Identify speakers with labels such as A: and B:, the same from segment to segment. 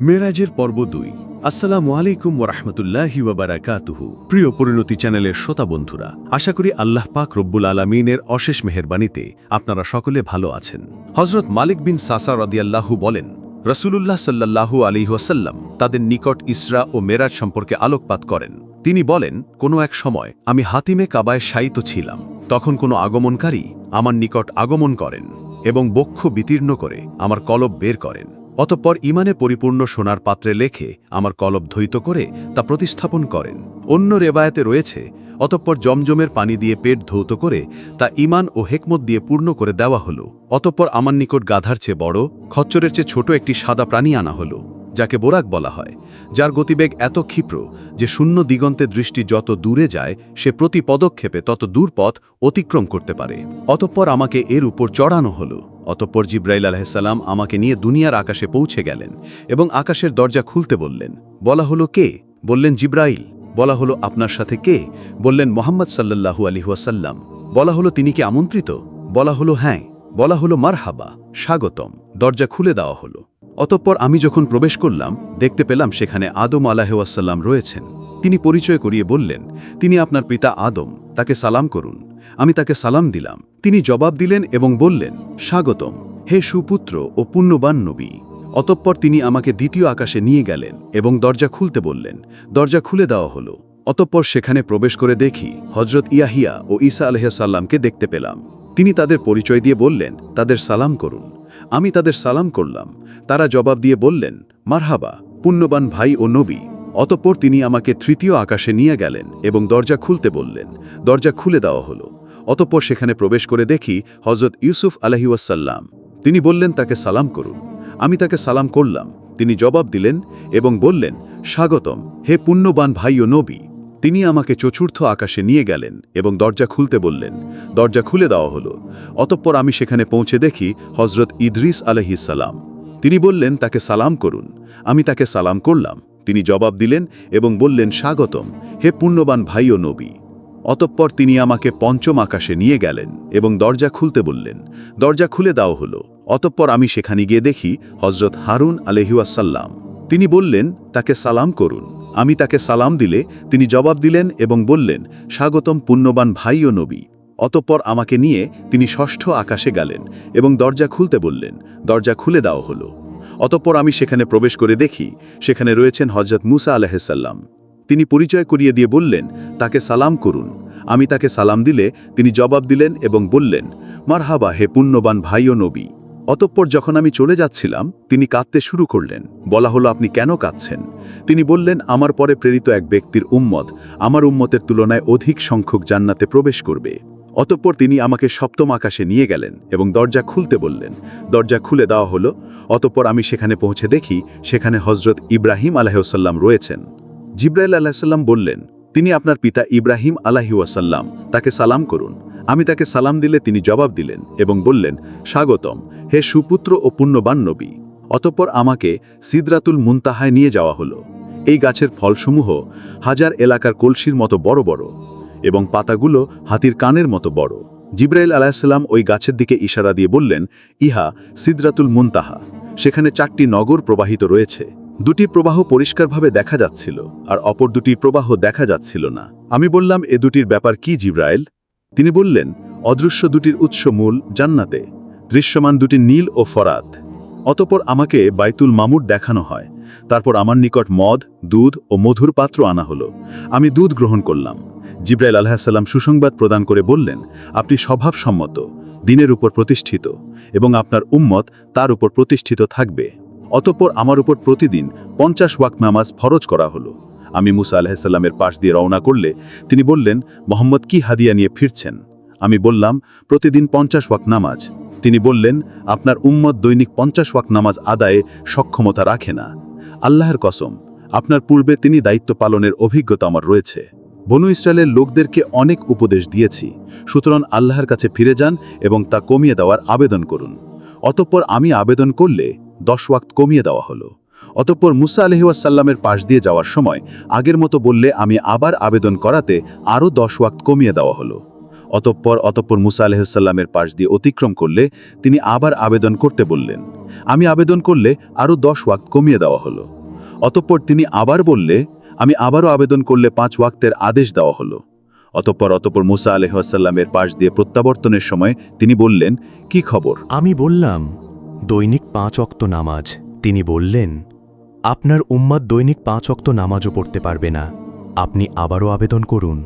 A: মেরাজের পর্ব দুই। আসসালামু আলাইকুম ওরহমতুল্লাহি ওয়াবারাকাতুহু প্রিয় পরিণতি চ্যানেলের শ্রোতা বন্ধুরা, আশা করি আল্লাহ পাক রব্বুল আলমিনের অশেষ মেহেরবানিতে আপনারা সকলে ভালো আছেন। হজরত মালিক বিন সাসা রদিয়াল্লাহু বলেন, রসুলুল্লাহ সাল্লাল্লাহু আলী ওয়াসাল্লাম তাদের নিকট ইসরা ও মেরাজ সম্পর্কে আলোকপাত করেন। তিনি বলেন, কোনো এক সময় আমি হাতিমে কাবায় শায়িত ছিলাম। তখন কোনো আগমনকারী আমার নিকট আগমন করেন এবং বক্ষ বিতীর্ণ করে আমার কলব বের করেন। অতঃপর ইমানে পরিপূর্ণ সোনার পাত্রে লেখে, আমার কলব ধৈত করে তা প্রতিস্থাপন করেন। অন্য রেবায়াতে রয়েছে, অতঃপর জমজমের পানি দিয়ে পেট ধৌত করে তা ইমান ও হেকমত দিয়ে পূর্ণ করে দেওয়া হলো। অতঃপর আমার নিকট গাধার চেয়ে বড়, খচ্চরের চেয়ে ছোট একটি সাদা প্রাণী আনা হলো, যাকে বোরাক বলা হয়। যার গতিবেগ এত ক্ষিপ্র যে শূন্য দিগন্তে দৃষ্টি যত দূরে যায়, সে প্রতি পদক্ষেপে তত দূর পথ অতিক্রম করতে পারে। অতঃপর আমাকে এর উপর চড়ানো হলো। অতঃপর জিব্রাইল আলাহিসাল্লাম আমাকে নিয়ে দুনিয়ার আকাশে পৌঁছে গেলেন এবং আকাশের দরজা খুলতে বললেন, বলা হলো কে? বললেন, জিব্রাইল। বলা হলো, আপনার সাথে কে? বললেন, মোহাম্মদ সাল্লাল্লাহু আলিহাসাল্লাম বলা হলো, তিনি কি আমন্ত্রিত? বলা হলো হ্যাঁ। বলা হলো, মারহাবা। স্বাগতম। দরজা খুলে দেওয়া হলো। অতঃপর আমি যখন প্রবেশ করলাম, দেখতে পেলাম সেখানে আদম আলাহাসাল্লাম রয়েছেন। তিনি পরিচয় করিয়ে বললেন, তিনি আপনার পিতা আদম। তাকে সালাম করুন। আমি তাকে সালাম দিলাম। তিনি জবাব দিলেন এবং বললেন, স্বাগতম। হে সুপুত্র ও পুণ্যবান নবী। অতঃপর তিনি আমাকে দ্বিতীয় আকাশে নিয়ে গেলেন এবং দরজা খুলতে বললেন, দরজা খুলে দেওয়া হলো। অতঃপর সেখানে প্রবেশ করে দেখি হজরত ইয়াহিয়া ও ঈসা আলহাসাল্লামকে দেখতে পেলাম। তিনি তাদের পরিচয় দিয়ে বললেন, তাদের সালাম করুন। আমি তাদের সালাম করলাম। তারা জবাব দিয়ে বললেন, মারহাবা, পুণ্যবান ভাই ও নবী। অতঃপর তিনি আমাকে তৃতীয় আকাশে নিয়ে গেলেন এবং দরজা খুলতে বললেন, দরজা খুলে দেওয়া হলো। অতঃপর সেখানে প্রবেশ করে দেখি হজরত ইউসুফ আলহিউসাল্লাম তিনি বললেন, তাকে সালাম করুন। আমি তাকে সালাম করলাম। তিনি জবাব দিলেন এবং বললেন, স্বাগতম, হে পুণ্যবান ভাই ও নবী। তিনি আমাকে চতুর্থ আকাশে নিয়ে গেলেন এবং দরজা খুলতে বললেন, দরজা খুলে দেওয়া হলো। অতঃপর আমি সেখানে পৌঁছে দেখি হজরত ইদ্রিস আলহিসাল্লাম তিনি বললেন, তাকে সালাম করুন। আমি তাকে সালাম করলাম। তিনি জবাব দিলেন এবং বললেন, স্বাগতম, হে পুণ্যবান ভাই ও নবী। অতঃপর তিনি আমাকে পঞ্চম আকাশে নিয়ে গেলেন এবং দরজা খুলতে বললেন, দরজা খুলে দাও হলো। অতঃপর আমি সেখানে গিয়ে দেখি হজরত হারুন আলহিউসাল্লাম তিনি বললেন, তাকে সালাম করুন। আমি তাকে সালাম দিলে তিনি জবাব দিলেন এবং বললেন, স্বাগতম পুণ্যবান ভাই ও নবী। অতঃপর আমাকে নিয়ে তিনি ষষ্ঠ আকাশে গেলেন এবং দরজা খুলতে বললেন, দরজা খুলে দেওয়া হলো। অতঃপর আমি সেখানে প্রবেশ করে দেখি, সেখানে রয়েছেন হজরত মুসা আলহাসাল্লাম তিনি পরিচয় করিয়ে দিয়ে বললেন, তাকে সালাম করুন। আমি তাকে সালাম দিলে তিনি জবাব দিলেন এবং বললেন, মারহাবা, হে পুণ্যবান ভাই ও নবী। অতঃপর যখন আমি চলে যাচ্ছিলাম, তিনি কাঁদতে শুরু করলেন, বলা হলো, আপনি কেন কাঁদছেন? তিনি বললেন, আমার পরে প্রেরিত এক ব্যক্তির উম্মত আমার উম্মতের তুলনায় অধিক সংখ্যক জান্নাতে প্রবেশ করবে। অতঃপর তিনি আমাকে সপ্তম আকাশে নিয়ে গেলেন এবং দরজা খুলতে বললেন, দরজা খুলে দেওয়া হলো। অতঃপর আমি সেখানে পৌঁছে দেখি, সেখানে হজরত ইব্রাহিম আলাহসাল্লাম রয়েছেন। জিব্রাইল আলাহিসাল্লাম বললেন, তিনি আপনার পিতা ইব্রাহিম আলাহিউসাল্লাম, তাকে সালাম করুন। আমি তাকে সালাম দিলে তিনি জবাব দিলেন এবং বললেন, স্বাগতম, হে সুপুত্র ও পুণ্যবান নবী। অতঃপর আমাকে সিদরাতুল মুনতাহায় নিয়ে যাওয়া হলো। এই গাছের ফলসমূহ হাজার এলাকার কলসির মতো বড় বড় এবং পাতাগুলো হাতির কানের মতো বড়। জিব্রাইল আলাহিসাল্লাম ওই গাছের দিকে ইশারা দিয়ে বললেন, ইহা সিদরাতুল মুনতাহা। সেখানে চারটি নগর প্রবাহিত রয়েছে। দুটি প্রবাহ পরিষ্কারভাবে দেখা যাচ্ছিল, আর অপর দুটি প্রবাহ দেখা যাচ্ছিল না। আমি বললাম, এ দুটির ব্যাপার কি, জিব্রাইল? তিনি বললেন, অদৃশ্য দুটির উৎস মূল জান্নাতে, দৃশ্যমান দুটি নীল ও ফরাত। অতপর আমাকে বাইতুল মামুর দেখানো হয়। তারপর আমার নিকট মদ, দুধ ও মধুর পাত্র আনা হলো। আমি দুধ গ্রহণ করলাম। জিব্রাইল আলাহাসাল্লাম সুসংবাদ প্রদান করে বললেন, আপনি স্বভাবসম্মত, দিনের উপর প্রতিষ্ঠিত এবং আপনার উম্মত তার উপর প্রতিষ্ঠিত থাকবে। অতপর আমার উপর প্রতিদিন পঞ্চাশ ওয়াক নামাজ ফরজ করা হলো। আমি মুসা আলাহিসাল্লামের পাশ দিয়ে রওনা করলে তিনি বললেন, মোহাম্মদ, কি হাদিয়া নিয়ে ফিরছেন? আমি বললাম, প্রতিদিন পঞ্চাশ ওয়াক নামাজ। তিনি বললেন, আপনার উম্মত দৈনিক পঞ্চাশ ওয়াক নামাজ আদায়ে সক্ষমতা রাখে না। আল্লাহর কসম, আপনার পূর্বে তিনি দায়িত্ব পালনের অভিজ্ঞতা আমার রয়েছে। বনু ইসরায়েলের লোকদেরকে অনেক উপদেশ দিয়েছি। সুতরাং আল্লাহর কাছে ফিরে যান এবং তা কমিয়ে দেওয়ার আবেদন করুন। অতঃপর আমি আবেদন করলে দশ ওয়াক্ত কমিয়ে দেওয়া হলো। অতঃপর মুসা আলহিউসাল্লামের পাশ দিয়ে যাওয়ার সময় আগের মতো বললে, আমি আবার আবেদন করাতে আরও দশ ওয়াক্ত কমিয়ে দেওয়া হলো। অতঃপর অতঃপর মুসা আলহিসাল্লামের পাশ দিয়ে অতিক্রম করলে তিনি আবার আবেদন করতে বললেন,
B: আমি আবেদন করলে আরও দশ ওয়াক্ত কমিয়ে দেওয়া হলো। অতঃপর তিনি আবার বললে, আমি আবারও আবেদন করলে পাঁচ ওয়াক্তের আদেশ দেওয়া হলো। অতঃপর অতঃপর মুসা আলহাসাল্লামের পাশ দিয়ে প্রত্যাবর্তনের সময় তিনি বললেন, কি খবর?
C: আমি বললাম দৈনিক পাঁচ অক্ত নামাজ। তিনি বললেন, আপনার উম্মাদ দৈনিক পাঁচ অক্ত নামাজও পড়তে পারবে না। আপনি আবারও আবেদন করুন।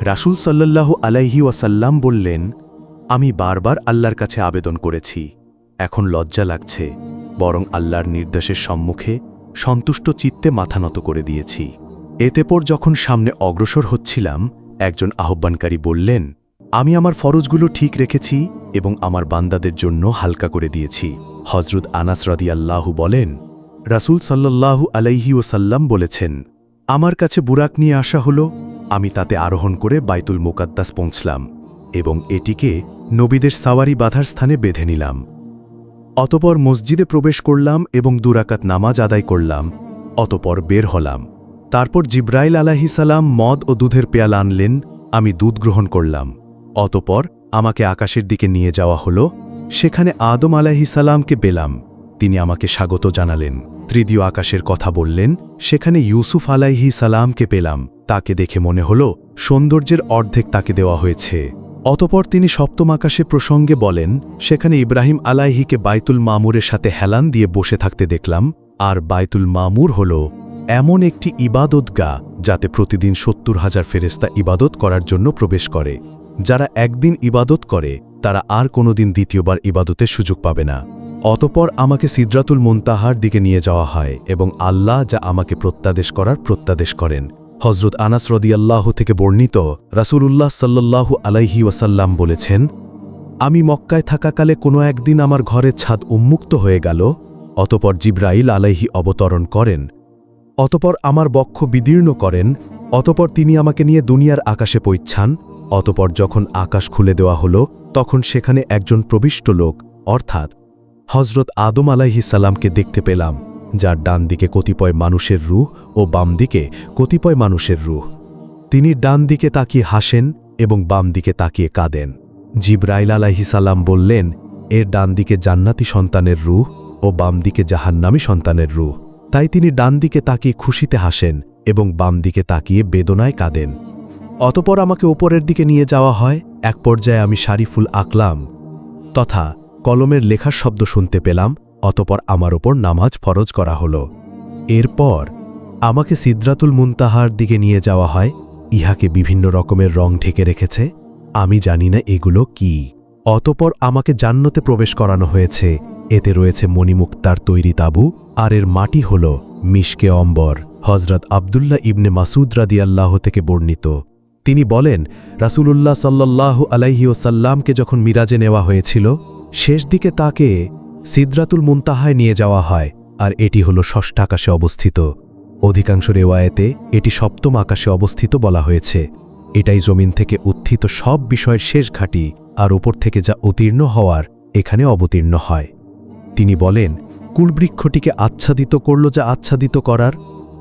C: রাসূল সাল্লাল্লাহু আলাইহি ওয়াসাল্লাম বললেন, আমি বারবার আল্লাহর কাছে আবেদন করেছি। এখন লজ্জা লাগছে। বরং আল্লাহর নির্দেশের সম্মুখে সন্তুষ্ট চিত্তে মাথা নত করে দিয়েছি। এতে পর যখন সামনে অগ্রসর হচ্ছিলাম, একজন আহ্বানকারী বললেন আমি আমার ফরজগুলো ঠিক রেখেছি এবং আমার বান্দাদের জন্য হালকা করে দিয়েছি। হজরত আনাস রাদিয়াল্লাহু বলেন, রাসূল সাল্লাল্লাহু আলাইহি ওসাল্লাম বলেছেন, আমার কাছে বুরাক নিয়ে আসা হলো, আমি তাতে আরোহণ করে বাইতুল মোকাদ্দাস পৌঁছলাম এবং এটিকে নবীদের সাওয়ারি বাধার স্থানে বেঁধে নিলাম। অতপর মসজিদে প্রবেশ করলাম এবং দুরাকাত নামাজ আদায় করলাম, অতপর বের হলাম। তারপর জিব্রাইল আলাহিসাল্লাম মদ ও দুধের পেয়ালা আনলেন, আমি দুধ গ্রহণ করলাম। অতপর আমাকে আকাশের দিকে নিয়ে যাওয়া হলো। সেখানে আদম আলাহিসাল্লামকে পেলাম। তিনি আমাকে স্বাগত জানালেন। তৃতীয় আকাশের কথা বললেন, সেখানে ইউসুফ আলাইহি সালামকে পেলাম। তাকে দেখে মনে হল, সৌন্দর্যের অর্ধেক তাকে দেওয়া হয়েছে। অতপর তিনি সপ্তম আকাশে প্রসঙ্গে বলেন, সেখানে ইব্রাহিম আলাইহিকে বাইতুল মামুরের সাথে হেলান দিয়ে বসে থাকতে দেখলাম। আর বাইতুল মামুর হল এমন একটি ইবাদতগা যাতে প্রতিদিন সত্তর হাজার ফেরেস্তা ইবাদত করার জন্য প্রবেশ করে। যারা একদিন ইবাদত করে, তারা আর কোনোদিন দ্বিতীয়বার ইবাদতের সুযোগ পাবে না। অতপর আমাকে সিদ্রাতুল মুনতাহার দিকে নিয়ে যাওয়া হয় এবং আল্লাহ যা আমাকে প্রত্যাদেশ করার প্রত্যাদেশ করেন। হজরত আনাস রদিয়াল্লাহ থেকে বর্ণিত রাসূলুল্লাহ সাল্লাল্লাহু আলাইহি ওয়াসাল্লাম বলেছেন, আমি মক্কায় থাকাকালে কোনো একদিন আমার ঘরের ছাদ উন্মুক্ত হয়ে গেল, অতপর জিব্রাইল আলাইহি অবতরণ করেন, অতপর আমার বক্ষ বিদীর্ণ করেন, অতপর তিনি আমাকে নিয়ে দুনিয়ার আকাশে পৌঁছান অতপর যখন আকাশ খুলে দেওয়া হল, তখন সেখানে একজন প্রবিষ্ট লোক, অর্থাৎ হজরত আদম আলাইহিসাল্লামকে দেখতে পেলাম, যার ডান দিকে কতিপয় মানুষের রুহ ও বাম দিকে কতিপয় মানুষের রুহ। তিনি ডান দিকে তাকিয়ে হাসেন এবং বাম দিকে তাকিয়ে কাঁদেন। জিব্রাইল আলাইহিসাল্লাম বললেন, এর ডান দিকে জান্নাতি সন্তানের রুহ ও বাম দিকে জাহান্নামী সন্তানের রুহ। তাই তিনি ডান দিকে তাকিয়ে খুশিতে হাসেন এবং বাম দিকে তাকিয়ে বেদনায় কাঁদেন। অতপর আমাকে ওপরের দিকে নিয়ে যাওয়া হয়, এক পর্যায়ে আমি শারিফুল আকলাম। তথা কলমের লেখার শব্দ শুনতে পেলাম, অতপর আমার ওপর নামাজ ফরজ করা হল। এরপর আমাকে সিদ্রাতুল মুনতাহার দিকে নিয়ে যাওয়া হয়, ইহাকে বিভিন্ন রকমের রং ঢেকে রেখেছে, আমি জানি না এগুলো কি। অতপর আমাকে জান্নতে প্রবেশ করানো হয়েছে, এতে রয়েছে মণিমুক্তার তৈরি তাবু, আর এর মাটি হল মিশকে অম্বর হজরত আবদুল্লাহ ইবনে মাসুদ রাদিয়াল্লাহ থেকে বর্ণিত। তিনি বলেন, রাসূলুল্লাহ সাল্লাল্লাহু আলাইহি ওসাল্লামকে যখন মিরাজে নেওয়া হয়েছিল, শেষ দিকে তাকে সিদ্রাতুল মুনতাহায় নিয়ে যাওয়া হয়, আর এটি হল ষষ্ঠ আকাশে অবস্থিত। অধিকাংশ রেওয়ায়েতে এটি সপ্তম আকাশে অবস্থিত বলা হয়েছে। এটাই জমিন থেকে উত্থিত সব বিষয়ের শেষ ঘাঁটি, আর ওপর থেকে যা উত্তীর্ণ হওয়ার, এখানে অবতীর্ণ হয়। তিনি বলেন, কুলবৃক্ষটিকে আচ্ছাদিত করল যা আচ্ছাদিত করার।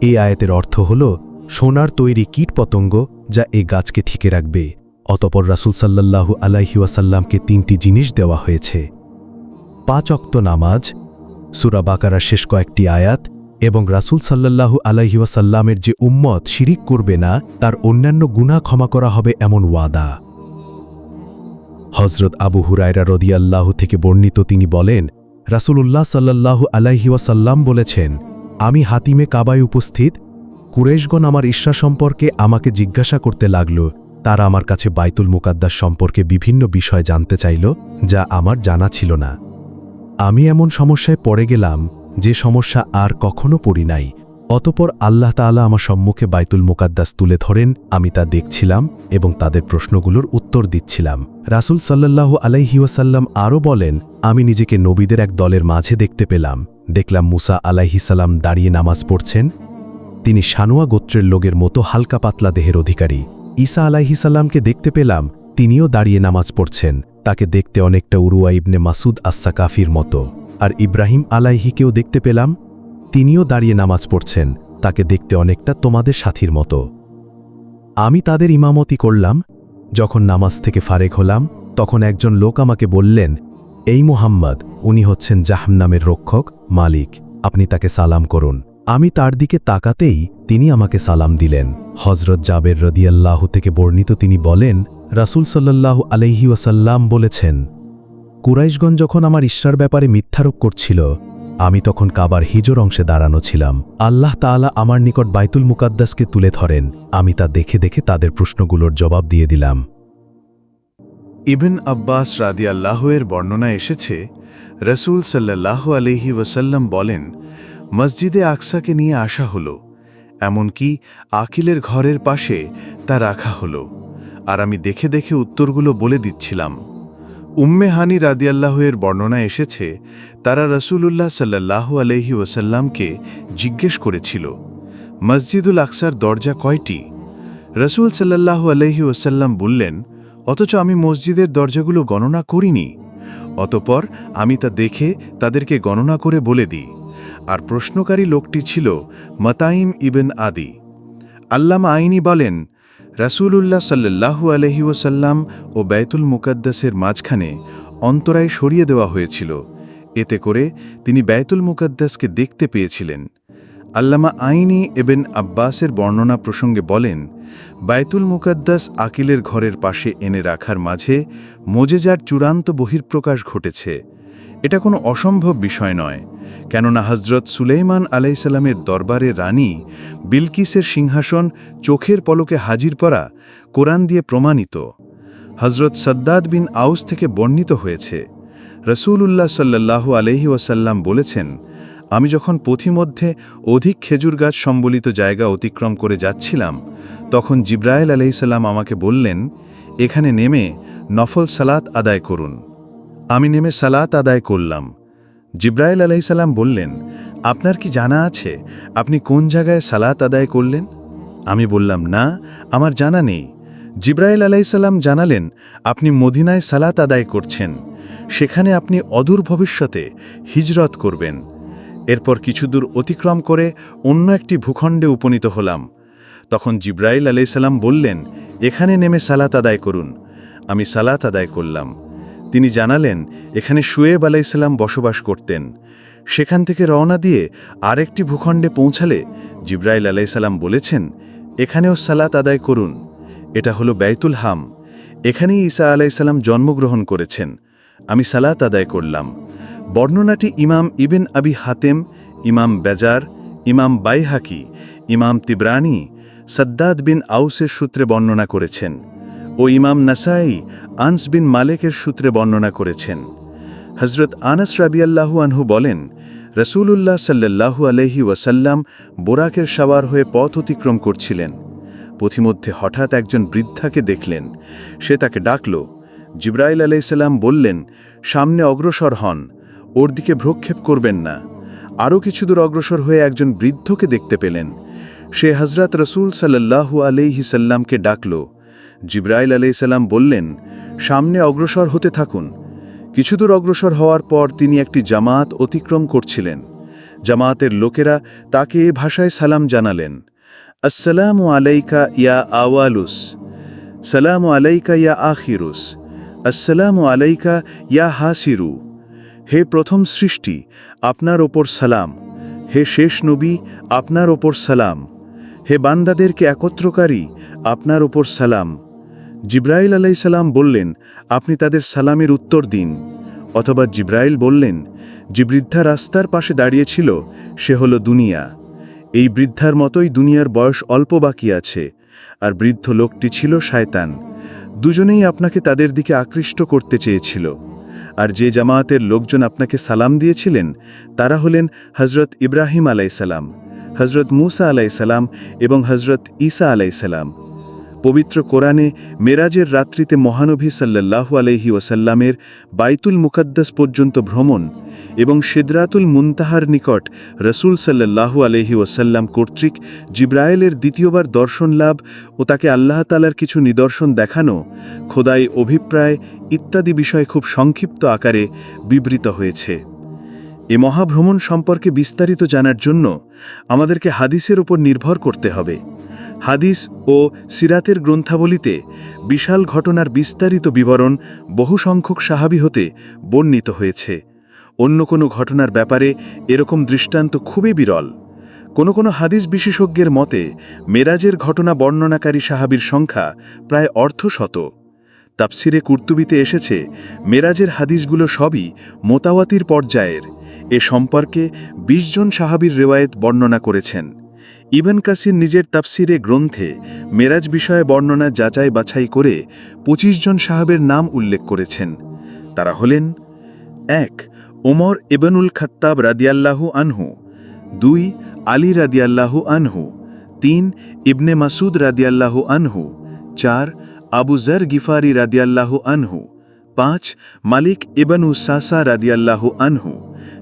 C: এই আয়াতের অর্থ হল, সোনার তৈরি কীটপতঙ্গ যা এ গাছকে ঠিকে রাখবে। অতপর রাসুল সাল্লাল্লাহু আলাইহি ওয়াসাল্লামকে তিনটি জিনিস দেওয়া হয়েছে। পাঁচ অক্ত নামাজ, সুরা বাকারার শেষ কয়েকটি আয়াত এবং রাসুল সাল্লাল্লাহু আলাইহি ওয়াসাল্লামের যে উম্মত শিরিক করবে না, তার অন্যান্য গুণা ক্ষমা করা হবে এমন ওয়াদা। হজরত আবু হুরায়রা রদিয়াল্লাহু থেকে বর্ণিত তিনি বলেন, রাসূলুল্লাহ সাল্লাল্লাহু আলাইহি ওয়াসাল্লাম বলেছেন, আমি হাতিমে কাবায় উপস্থিত কুরেশগণ আমার ঈর্ষা সম্পর্কে আমাকে জিজ্ঞাসা করতে লাগল, তারা আমার কাছে বাইতুল মুকাদ্দাস সম্পর্কে বিভিন্ন বিষয় জানতে চাইল, যা আমার জানা ছিল না। আমি এমন সমস্যায় পড়ে গেলাম, যে সমস্যা আর কখনো পড়ি নাই। অতপর আল্লাহ তাআলা আমার সম্মুখে বাইতুল মুকাদ্দাস তুলে ধরেন, আমি তা দেখছিলাম এবং তাদের প্রশ্নগুলোর উত্তর দিচ্ছিলাম। রাসূল সাল্লাল্লাহু আলাইহি ওয়াসাল্লাম আরও বলেন, আমি নিজেকে নবীদের এক দলের মাঝে দেখতে পেলাম। দেখলাম মুসা আলাইহিসাল্লাম দাঁড়িয়ে নামাজ পড়ছেন তিনি সানোয়া গোত্রের লোকের মতো হালকা পাতলা দেহের অধিকারী। ঈসা আলাইহিসাল্লামকে দেখতে পেলাম, তিনিও দাঁড়িয়ে নামাজ পড়ছেন। তাকে দেখতে অনেকটা উরুয়া ইবনে মাসুদ আস্সা কাফির মতো। আর ইব্রাহিম আলাইহিকেও দেখতে পেলাম, তিনিও দাঁড়িয়ে নামাজ পড়ছেন। তাকে দেখতে অনেকটা তোমাদের সাথীর মতো। আমি তাদের ইমামতি করলাম, যখন নামাজ থেকে ফারেক হলাম, তখন একজন লোক আমাকে বললেন, এই মুহাম্মদ, উনি হচ্ছেন জাহান্নামের রক্ষক, মালিক। আপনি তাকে সালাম করুন। আমি তার দিকে তাকাতেই তিনি আমাকে সালাম দিলেন। হজরত জাবের রদিয়াল্লাহু থেকে বর্ণিত তিনি বলেন, রাসূল সাল্লাল্লাহু আলাইহি ওয়াসাল্লাম বলেছেন কুরাইশগঞ্জ যখন আমার ঈশ্বর ব্যাপারে মিথ্যারোপ করছিল, আমি তখন কাবার হিজর অংশে দাঁড়ানো ছিলাম। আল্লাহ তাআলা আমার নিকট বাইতুল মুকাদ্দাসকে তুলে ধরেন। আমি তা দেখে দেখে তাদের প্রশ্নগুলোর জবাব দিয়ে দিলাম।
A: ইবন আব্বাস রাদিয়াল্লাহের বর্ণনা এসেছে, রসুল সাল্লাহ আলহি ওয়াসাল্লাম বলেন মসজিদে আকসাকে নিয়ে আসা হলো, এমনকি আকিলের ঘরের পাশে তা রাখা হলো। আর আমি দেখে দেখে উত্তরগুলো বলে দিচ্ছিলাম। উম্মে হানি রাদিয়াল্লাহের বর্ণনা এসেছে, তারা রসুলুল্লাহ সাল্লাহ আলহি ওয়াসাল্লামকে জিজ্ঞেস করেছিল, মসজিদুল আকসার দরজা কয়টি? রসুল সাল্লাহ আলহি ওসাল্লাম বললেন, অথচ আমি মসজিদের দরজাগুলো গণনা করিনি, অতপর আমি তা দেখে তাদেরকে গণনা করে বলে দিই। আর প্রশ্নকারী লোকটি ছিল মতাইম ইবেন আদি। আল্লামা আইনি বলেন, রাসূলুল্লাহ সাল্লাহু আলহি ওসাল্লাম ও ব্যয়তুল মুকাদ্দাসের মাঝখানে অন্তরায় সরিয়ে দেওয়া হয়েছিল। এতে করে তিনি ব্যয়তুল মুকাদ্দাসকে দেখতে পেয়েছিলেন। আল্লামা আইনি এবেন আব্বাসের বর্ণনা প্রসঙ্গে বলেন বায়তুল মুকাদ্দাস আকিলের ঘরের পাশে এনে রাখার মাঝে মোজেজার চূড়ান্ত বহির্প্রকাশ ঘটেছে। এটা কোনো অসম্ভব বিষয় নয়। কেননা হজরত সুলেইমান আলাইসাল্লামের দরবারে রানী বিলকিসের সিংহাসন চোখের পলকে হাজির করা কোরআন দিয়ে প্রমাণিত। হজরত সদ্দাদ বিন আউস থেকে বর্ণিত হয়েছে। রসূলুল্লাহ সাল্লাহ আলহি ওয়াসাল্লাম বলেছেন, আমি যখন পথিমধ্যে অধিক খেজুর গাছ সম্বলিত জায়গা অতিক্রম করে যাচ্ছিলাম, তখন জিব্রায়েল আলহিসাল্লাম আমাকে বললেন, এখানে নেমে নফল সালাত আদায় করুন আমি নেমে সালাত আদায় করলাম। জিব্রায়েল আলহিসাল্লাম বললেন, আপনার কি জানা আছে আপনি কোন জায়গায় সালাত আদায় করলেন? আমি বললাম, না, আমার জানা নেই। জিব্রাইল আলাইসাল্লাম জানালেন, আপনি মদিনায় সালাত আদায় করছেন। সেখানে আপনি অদূর ভবিষ্যতে হিজরত করবেন। এরপর কিছু দূর অতিক্রম করে অন্য একটি ভূখণ্ডে উপনীত হলাম। তখন জিব্রাইল আলাইসাল্লাম বললেন, এখানে নেমে সালাত আদায় করুন। আমি সালাত আদায় করলাম। তিনি জানালেন, এখানে শুয়েব আলাইসাল্লাম বসবাস করতেন। সেখান থেকে রওনা দিয়ে আরেকটি ভূখণ্ডে পৌঁছালে জিব্রাইল আলাইসাল্লাম বলেছেন, এখানেও সালাত আদায় করুন। এটা হলো ব্যয়তুল হাম। এখানেই ঈসা আলাইসাল্লাম জন্মগ্রহণ করেছেন। আমি সালাত আদায় করলাম। বর্ণনাটি ইমাম ইবেন আবি হাতেম, ইমাম বেজার, ইমাম বাইহাকি, ইমাম তিব্রানি, সদ্দাদ বিন আউসের সূত্রে বর্ণনা করেছেন। ও ইমাম নাসাই আনস বিন মালেকের সূত্রে বর্ণনা করেছেন। হজরত আনাস রাবিয়াল্লাহু আনহু বলেন, রসূলুল্লাহ সাল্লাল্লাহু আলহি ওয়াসাল্লাম বোরাকের সাওয়ার হয়ে পথ অতিক্রম করছিলেন। পথিমধ্যে হঠাৎ একজন বৃদ্ধাকে দেখলেন। সে তাকে ডাকল। জিব্রাইল আলাইসাল্লাম বললেন, সামনে অগ্রসর হন। ওর দিকে ভ্রক্ষেপ করবেন না। আরও কিছু দূর অগ্রসর হয়ে একজন বৃদ্ধকে দেখতে পেলেন। সে হজরত রসুল সাল্লাহু আলাইহি সাল্লামকে ডাকল। জিব্রাইল আলাইসাল্লাম বললেন, সামনে অগ্রসর হতে থাকুন। কিছু দূর অগ্রসর হওয়ার পর তিনি একটি জামাত অতিক্রম করছিলেন। জামাতের লোকেরা তাকে এ ভাষায় সালাম জানালেন, আসসালামু আলাইকা ইয়া আওয়ালুস, সালামু আলাইকা ইয়া আখিরুস, আসসালামু আলাইকা ইয়া হাসিরু। হে প্রথম সৃষ্টি, আপনার ওপর সালাম। হে শেষ নবী, আপনার ওপর সালাম। হে বান্দাদেরকে একত্রকারী, আপনার ওপর সালাম। জিব্রাইল আলাইসাল্লাম বললেন, আপনি তাদের সালামের উত্তর দিন। অথবা জিব্রাইল বললেন যে বৃদ্ধা রাস্তার পাশে দাঁড়িয়েছিল, সে হলো দুনিয়া। এই বৃদ্ধার মতোই দুনিয়ার বয়স অল্প বাকি আছে, আর বৃদ্ধ লোকটি ছিল শায়তান। দুজনেই আপনাকে তাদের দিকে আকৃষ্ট করতে চেয়েছিল। আর যে জামায়াতের লোকজন আপনাকে সালাম দিয়েছিলেন, তারা হলেন হজরত ইব্রাহিম আলাইসালাম হজরত মুসা আলাইসালাম এবং হজরত ঈসা আলাইসালাম পবিত্র কোরআনে মেরাজের রাত্রিতে মহানবী সাল্লাল্লাহু আলহি ওসাল্লামের বাইতুল মুকাদ্দাস পর্যন্ত ভ্রমণ এবং সিদরাতুল মুনতাহার নিকট রসুল সাল্লাল্লাহু আলহি ওসাল্লাম কর্তৃক জিব্রায়েলের দ্বিতীয়বার দর্শন লাভ ও তাকে আল্লাহ তালার কিছু নিদর্শন দেখানো, খোদাই অভিপ্রায় ইত্যাদি বিষয় খুব সংক্ষিপ্ত আকারে বিবৃত হয়েছে। এ মহাভ্রমণ সম্পর্কে বিস্তারিত জানার জন্য আমাদেরকে হাদিসের উপর নির্ভর করতে হবে।
D: হাদিস ও সিরাতের গ্রন্থাবলিতে বিশাল ঘটনার বিস্তারিত বিবরণ বহু সংখ্যক সাহাবি হতে বর্ণিত হয়েছে। অন্য কোনো ঘটনার ব্যাপারে এরকম দৃষ্টান্ত খুবই বিরল। কোনো কোনো হাদিস বিশেষজ্ঞের মতে, মেরাজের ঘটনা বর্ণনাকারী সাহাবির সংখ্যা প্রায় অর্ধশত। তাপসিরে কুর্তুবিতে এসেছে, মেরাজের হাদিসগুলো সবই মোতাওয়াতির পর্যায়ের। এ সম্পর্কে ২০ জন সাহাবির রেওয়ায়েত বর্ণনা করেছেন। ইবন কাসির নিজের তাফসিরে গ্রন্থে মেরাজ বিষয়ে বর্ণনা যাচাই বাছাই করে ২৫ জন সাহাবের নাম উল্লেখ করেছেন। তারা হলেন, এক ওমর ইবনুল খাত্তাব রাদিয়াল্লাহু আনহু, দুই, আলী রাদিয়াল্লাহু আনহু, তিন, ইবনে মাসুদ রাদিয়াল্লাহু আনহু, চার, আবু জর গিফারি রাদিয়াল্লাহু আনহু, পাঁচ, মালিক ইবনু সাসা রাদিয়াল্লাহু আনহু,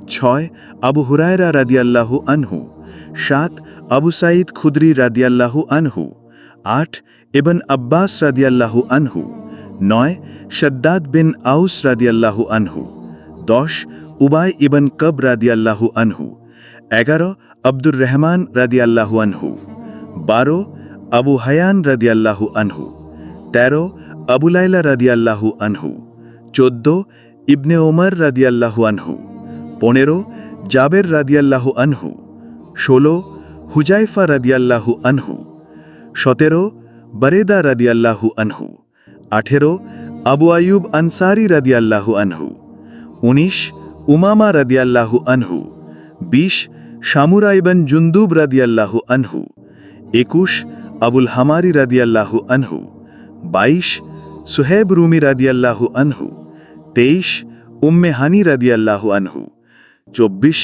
D: ছয়, আবু হুরায়রা রাদিয়াল্লাহু আনহু সাত, আবু সাঈদ খুদরি রাদিয়াল্লাহু আনহু। আট, ইবন আব্বাস রাদিয়াল্লাহু আনহু। নয় শদ্দাদ বিন আউস রাদিয়াল্লাহু আনহু। দশ, উবাই ইবন কব রাদিয়াল্লাহু আনহু। এগারো, আব্দুর রহমান রাদিয়াল্লাহু আনহু। বারো, আবু হায়ান রাদিয়াল্লাহু আনহু। তেরো আবুলাইলা রাদিয়াল্লাহু আনহু। চোদ্দ, ইবনে ওমর রাদিয়াল্লাহু আনহু। পনেরো, জাবের রাদিয়াল্লাহু আনহু। ষোলো, হুজাইফা রাদিয়াল্লাহু আনহু। সতেরো, বরেদা রাদিয়াল্লাহু আনহু। আঠেরো, আবু আয়ুব আনসারি রাদিয়াল্লাহু আনহু। উনিশ, উমামা রাদিয়াল্লাহু আনহু। বিশ শামুরাইবন জুন্দুব রাদিয়াল্লাহু আনহু। একুশ, আবুল হামারি রাদিয়াল্লাহু আনহু। বাইশ, সুহেব রুমি রাদিয়াল্লাহু আনহু। তেইশ, উম্মে হানি রাদিয়াল্লাহু আনহু। চব্বিশ,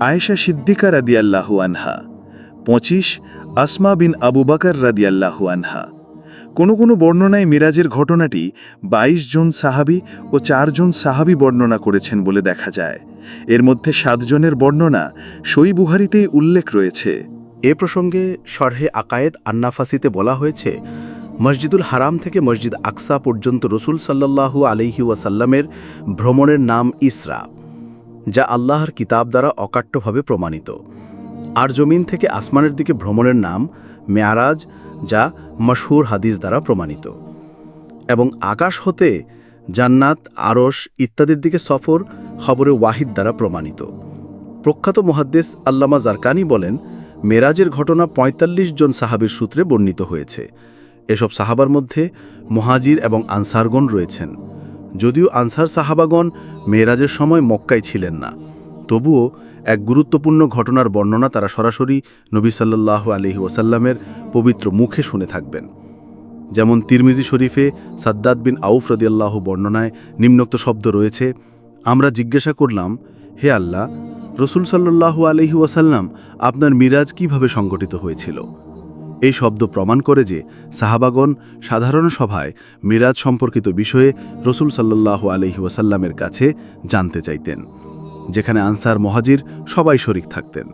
D: আয়েশা সিদ্দিকা রাদিয়াল্লাহু আনহা। পঁচিশ, আসমা বিন আবু বাকর রাদিয়াল্লাহু আনহা। কোনো কোনো বর্ণনায় মিরাজের ঘটনাটি ২২ জন সাহাবি ও চারজন সাহাবি বর্ণনা করেছেন বলে দেখা যায়। এর মধ্যে সাতজনের বর্ণনা সই বুহারিতেই উল্লেখ রয়েছে।
E: এ প্রসঙ্গে শরহে আকায়েদ আন্নাফাসিতে বলা হয়েছে, মসজিদুল হারাম থেকে মসজিদ আকসা পর্যন্ত রসুল সাল্লাল্লাহু আলহি ভ্রমণের নাম ইসরা। যা আল্লাহর কিতাব দ্বারা অকাট্যভাবে প্রমাণিত। আর জমিন থেকে আসমানের দিকে ভ্রমণের নাম মেয়ারাজ, যা মশহুর হাদিস দ্বারা প্রমাণিত। এবং আকাশ হতে জান্নাত, আরশ ইত্যাদির দিকে সফর খবরে ওয়াহিদ দ্বারা প্রমাণিত। প্রখ্যাত মহাদ্দেস আল্লামা জারকানি বলেন মেরাজের ঘটনা ৪৫ জন সাহাবির সূত্রে বর্ণিত হয়েছে। এসব সাহাবার মধ্যে মহাজির এবং আনসারগণ রয়েছেন। যদিও আনসার সাহাবাগণ মেরাজের সময় মক্কায় ছিলেন না। তবুও এক গুরুত্বপূর্ণ ঘটনার বর্ণনা তারা সরাসরি নবী সাল্লাল্লাহু আলহি ওসাল্লামের পবিত্র মুখে শুনে থাকবেন। যেমন তিরমিজি শরীফে সাদ্দাদ বিন আউফ রদিয়াল্লাহ বর্ণনায় নিম্নোক্ত শব্দ রয়েছে, আমরা জিজ্ঞাসা করলাম, হে আল্লাহ, রসুল সাল্লাল্লাহু আলহি ওয়াসাল্লাম আপনার মিরাজ কীভাবে সংগঠিত হয়েছিল? এই শব্দ প্রমাণ করে যে সাহাবাগণ সাধারণ সভায় মিরাজ সম্পর্কিত বিষয়ে রসুল সাল্লাহ আলহি ওয়াসাল্লামের কাছে জানতে চাইতেন, যেখানে আনসার মহাজির সবাই শরিক থাকতেন।